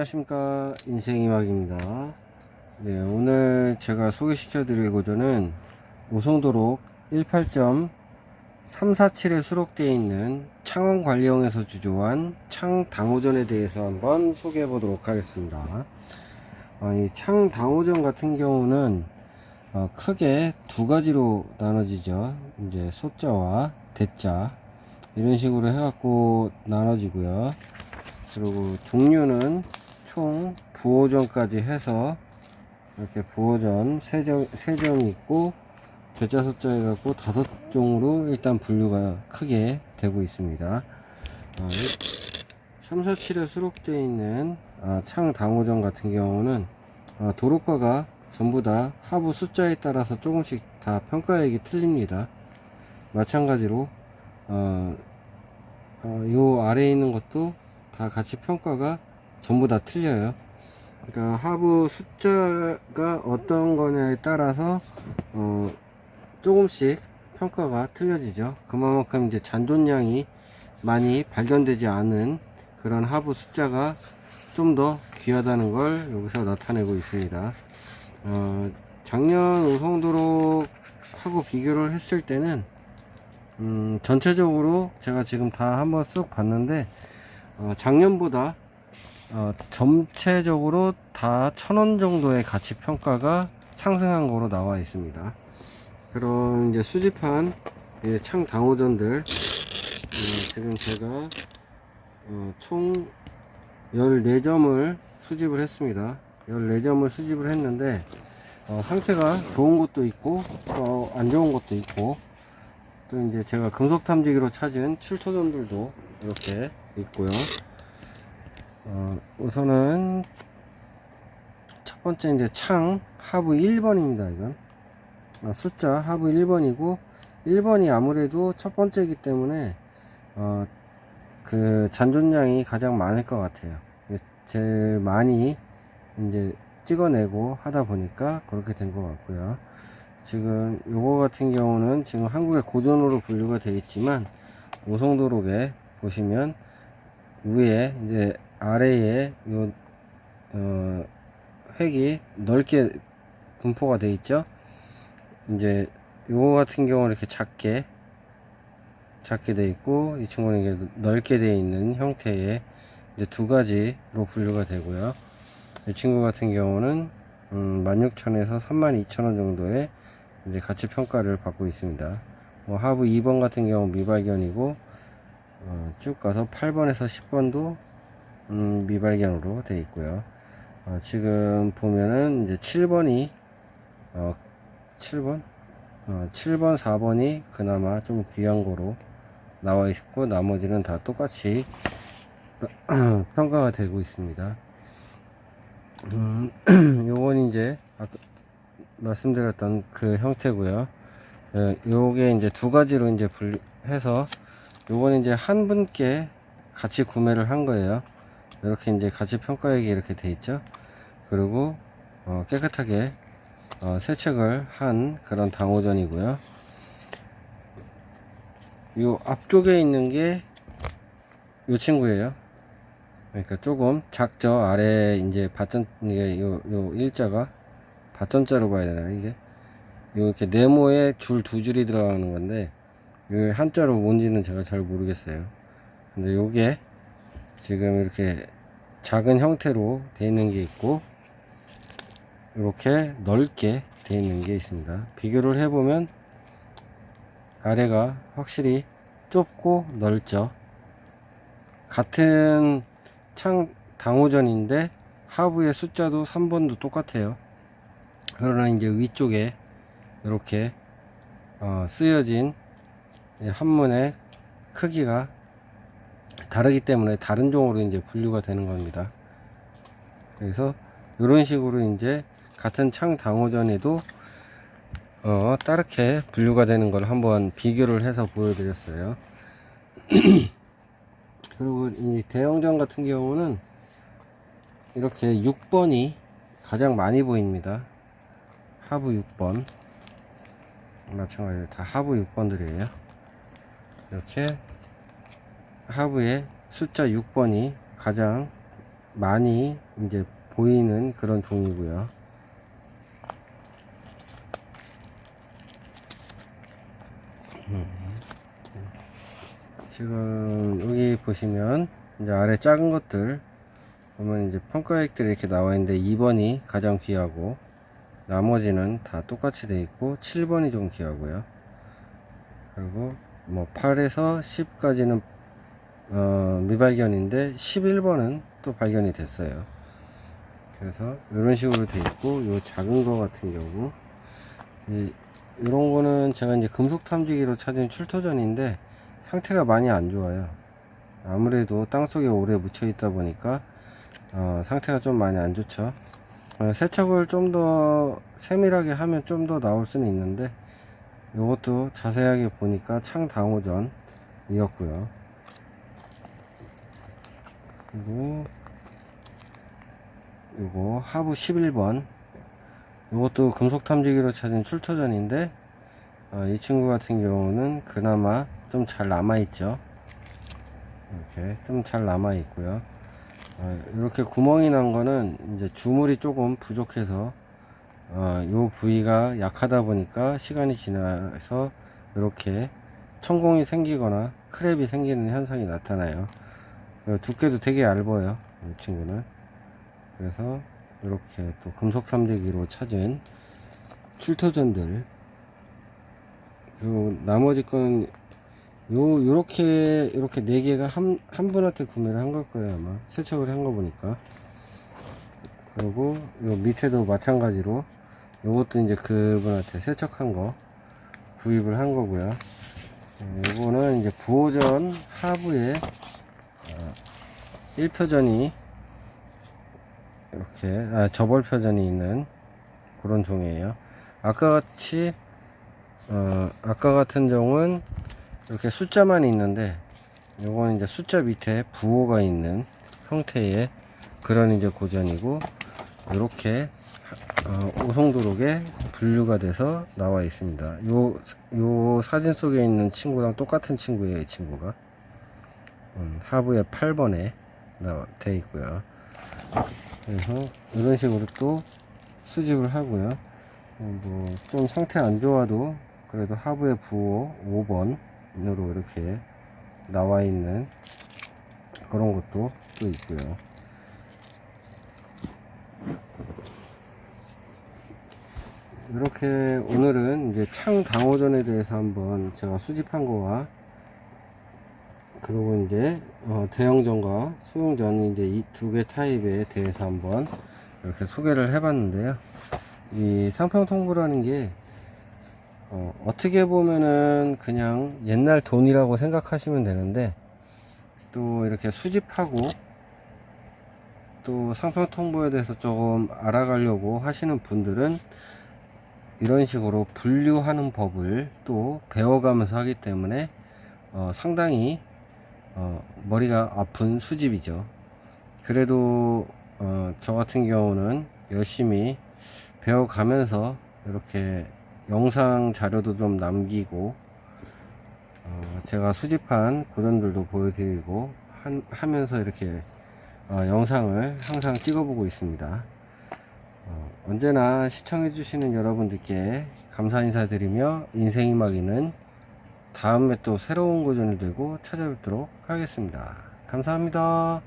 안녕하십니까. 인생이막입니다. 네 오늘 제가 소개시켜 드리고자는 오송도로 18.347에 수록되어 있는 창원관리용에서 주조한 창당호전에 대해서 한번 소개해 보도록 하겠습니다. 어, 이 창당호전 같은 경우는 어, 크게 두 가지로 나눠지죠. 이제 소자와 대자 이런 식으로 해갖고 나눠지고요. 그리고 종류는 총 부호전까지 해서 이렇게 부호전 세정, 세정이 있고 대자소자 해갖고 다섯 종으로 일단 분류가 크게 되고 있습니다. 어, 347에 수록되어 있는 아, 창당호전 같은 경우는 어, 도로가가 전부 다 하부 숫자에 따라서 조금씩 다 평가액이 틀립니다. 마찬가지로 어, 어, 요 아래에 있는 것도 다 같이 평가가 전부 다 틀려요. 그러니까 하부 숫자가 어떤 거냐에 따라서 어, 조금씩 평가가 틀려지죠. 그만큼 이제 잔존량이 많이 발견되지 않은 그런 하부 숫자가 좀 더 귀하다는 걸 여기서 나타내고 있습니다. 어, 작년 우성도로 하고 비교를 했을 때는 음, 전체적으로 제가 지금 다 한번 쓱 봤는데 어, 작년보다 어, 전체적으로 다 천 원 정도의 가치 평가가 상승한 거로 나와 있습니다. 그런 이제 수집한 예, 창 당호전들 어, 지금 제가 어, 총 14점을 수집을 했습니다. 14점을 수집을 했는데 어, 상태가 좋은 것도 있고 또안 좋은 것도 있고 또 이제 제가 금속 탐지기로 찾은 출토점들도 이렇게 있고요. 어, 우선은 첫 번째 이제 창 하부 1번입니다. 이건 어, 숫자 하부 1번이고 1번이 아무래도 첫 번째이기 때문에 어, 그 잔존량이 가장 많을 것 같아요. 제일 많이 이제 찍어내고 하다 보니까 그렇게 된 것 같고요. 지금 요거 같은 경우는 지금 한국의 고전으로 분류가 되어 있지만 오송도록에 보시면 위에 이제 아래에 요 어, 획이 넓게 분포가 되어 있죠. 이제 요거 같은 경우는 이렇게 작게 작게 되어 있고 이 친구는 이게 넓게 되어 있는 형태의 이제 두 가지로 분류가 되고요. 이 친구 같은 경우는 음, 16,000에서 32,000원 정도의 이제 가치 평가를 받고 있습니다. 뭐 하부 2번 같은 경우 미발견이고 어, 쭉 가서 8번에서 10번도 음, 미발견으로 되어 있고요. 어, 지금 보면은 이제 7번이 어, 7번 어, 7번 4번이 그나마 좀 귀한 거로 나와 있고 나머지는 다 똑같이 평가가 되고 있습니다. 음, 요건 이제 아까 말씀드렸던 그 형태고요. 예, 요게 이제 두 가지로 이제 분해서 요거는 이제 한 분께 같이 구매를 한 거예요. 이렇게 이제 가치 평가액이 이렇게 돼 있죠. 그리고 어, 깨끗하게 어, 세척을 한 그런 당호전이고요. 요 앞쪽에 있는 게요 친구예요. 그러니까 조금 작죠. 아래 이제 받전 이게 요, 요 일자가 받전자로 봐야 되나 이게 이렇게 네모에 줄 두 줄이 들어가는 건데 이 한자로 뭔지는 제가 잘 모르겠어요. 근데 요게 지금 이렇게 작은 형태로 되어 있는 게 있고 이렇게 넓게 되어 있는 게 있습니다. 비교를 해보면 아래가 확실히 좁고 넓죠. 같은 창 당호전인데 하부의 숫자도 3번도 똑같아요. 그러나 이제 위쪽에 이렇게 어, 쓰여진 한문의 크기가 다르기 때문에 다른 종으로 이제 분류가 되는 겁니다. 그래서 이런 식으로 이제 같은 창 당호전에도 어, 따르게 분류가 되는 걸 한번 비교를 해서 보여드렸어요. 그리고 이 대형전 같은 경우는 이렇게 6번이 가장 많이 보입니다. 하부 6번. 마찬가지로 다 하부 6번들이에요. 이렇게 하부에 숫자 6번이 가장 많이 이제 보이는 그런 종이고요. 음. 지금 여기 보시면 이제 아래 작은 것들 보면 이제 평가액들이 이렇게 나와 있는데 2번이 가장 귀하고 나머지는 다 똑같이 돼 있고 7번이 좀 귀하고요. 그리고 뭐 8에서 10까지는 어, 미발견인데 11번은 또 발견이 됐어요. 그래서 이런 식으로 돼 있고 요 작은 거 같은 경우 이, 이런 거는 제가 이제 금속 탐지기로 찾은 출토전인데 상태가 많이 안 좋아요. 아무래도 땅 속에 오래 묻혀 있다 보니까 어, 상태가 좀 많이 안 좋죠. 어, 세척을 좀 더 세밀하게 하면 좀 더 나올 수는 있는데 이것도 자세하게 보니까 창 당호전이었고요. 그리고 요거 하부 11번 이것도 금속 탐지기로 찾은 출토전인데 어, 이 친구 같은 경우는 그나마 좀 잘 남아 있죠. 이렇게 좀 잘 남아 있고요. 어, 이렇게 구멍이 난 거는 이제 주물이 조금 부족해서 어, 요 부위가 약하다 보니까 시간이 지나서 이렇게 천공이 생기거나 크랩이 생기는 현상이 나타나요. 어, 두께도 되게 얇아요. 이 친구는. 그래서 이렇게 또 금속 삼재기로 찾은 출토전들 요 나머지 거는 요 요렇게 이렇게 네 개가 한 한 분한테 구매를 한 걸 거예요 아마 세척을 한 거 보니까 그리고 요 밑에도 마찬가지로 요것도 이제 그분한테 세척한 거 구입을 한 거고요 네, 요거는 이제 부호전 하부에 어, 1표전이 이렇게 아, 저벌 표전이 있는 그런 종이에요 아까 같이 어, 아까 같은 종은 이렇게 숫자만 있는데 요거는 이제 숫자 밑에 부호가 있는 형태의 그런 이제 고전이고 이렇게 어, 오송도록에 분류가 돼서 나와 있습니다. 요, 요 사진 속에 있는 친구랑 똑같은 친구예요, 이 친구가. 음, 하부에 8번에 돼 있고요. 그래서 이런 식으로 또 수집을 하고요. 어, 뭐좀 상태 안 좋아도 그래도 하부에 부호 5번으로 이렇게 나와 있는 그런 것도 또 있고요. 이렇게 오늘은 이제 창 방호전에 대해서 한번 제가 수집한 거와 그리고 이제 어, 대형전과 소형전 이제 이 두 개 타입에 대해서 한번 이렇게 소개를 해봤는데요. 이 상평 통보라는 게 어, 어떻게 보면은 그냥 옛날 돈이라고 생각하시면 되는데 또 이렇게 수집하고 또 상평 통보에 대해서 조금 알아가려고 하시는 분들은 이런 식으로 분류하는 법을 또 배워가면서 하기 때문에 어, 상당히 어, 머리가 아픈 수집이죠. 그래도 어, 저 같은 경우는 열심히 배워가면서 이렇게 영상 자료도 좀 남기고 어, 제가 수집한 고전들도 보여드리고 한, 하면서 이렇게 어, 영상을 항상 찍어보고 있습니다. 어, 언제나 시청해주시는 여러분들께 감사 인사드리며 인생이 막이는 다음에 또 새로운 고전을 들고 찾아뵙도록 하겠습니다. 감사합니다.